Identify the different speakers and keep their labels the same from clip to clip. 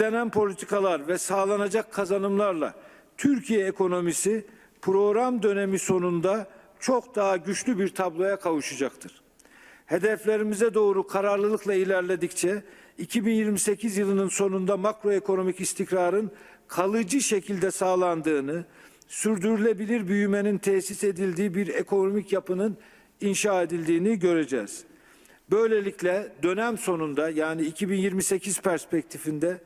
Speaker 1: izlenen politikalar ve sağlanacak kazanımlarla Türkiye ekonomisi program dönemi sonunda çok daha güçlü bir tabloya kavuşacaktır. Hedeflerimize doğru kararlılıkla ilerledikçe 2028 yılının sonunda makroekonomik istikrarın kalıcı şekilde sağlandığını, sürdürülebilir büyümenin tesis edildiği bir ekonomik yapının inşa edildiğini göreceğiz. Böylelikle dönem sonunda yani 2028 perspektifinde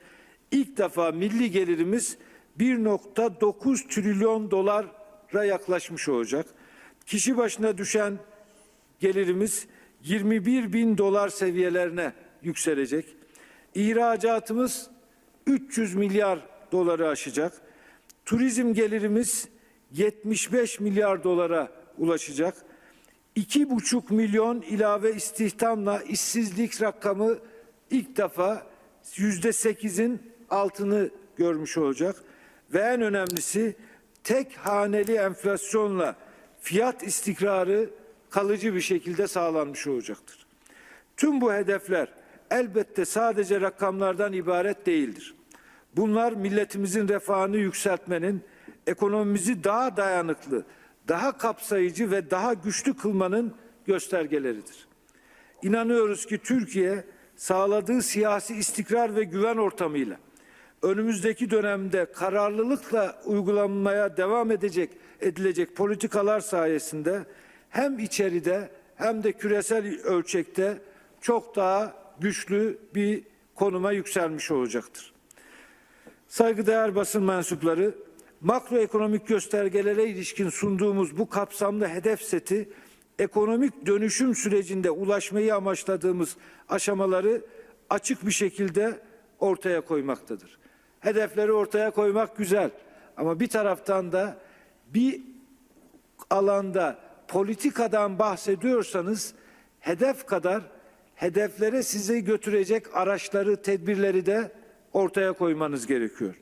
Speaker 1: ilk defa milli gelirimiz 1.9 trilyon dolara yaklaşmış olacak. Kişi başına düşen gelirimiz 21 bin dolar seviyelerine yükselecek. İhracatımız 300 milyar doları aşacak. Turizm gelirimiz 75 milyar dolara ulaşacak. 2,5 milyon ilave istihdamla işsizlik rakamı ilk defa yüzde sekizin altını görmüş olacak. Ve en önemlisi tek haneli enflasyonla fiyat istikrarı kalıcı bir şekilde sağlanmış olacaktır. Tüm bu hedefler elbette sadece rakamlardan ibaret değildir. Bunlar milletimizin refahını yükseltmenin, ekonomimizi daha dayanıklı, daha kapsayıcı ve daha güçlü kılmanın göstergeleridir. İnanıyoruz ki Türkiye sağladığı siyasi istikrar ve güven ortamıyla önümüzdeki dönemde kararlılıkla uygulanmaya devam edecek edilecek politikalar sayesinde hem içeride hem de küresel ölçekte çok daha güçlü bir konuma yükselmiş olacaktır. Saygıdeğer basın mensupları, makroekonomik göstergelere ilişkin sunduğumuz bu kapsamlı hedef seti ekonomik dönüşüm sürecinde ulaşmayı amaçladığımız aşamaları açık bir şekilde ortaya koymaktadır. Hedefleri ortaya koymak güzel ama bir taraftan da bir alanda politikadan bahsediyorsanız hedef kadar hedeflere sizi götürecek araçları, tedbirleri de ortaya koymanız gerekiyor.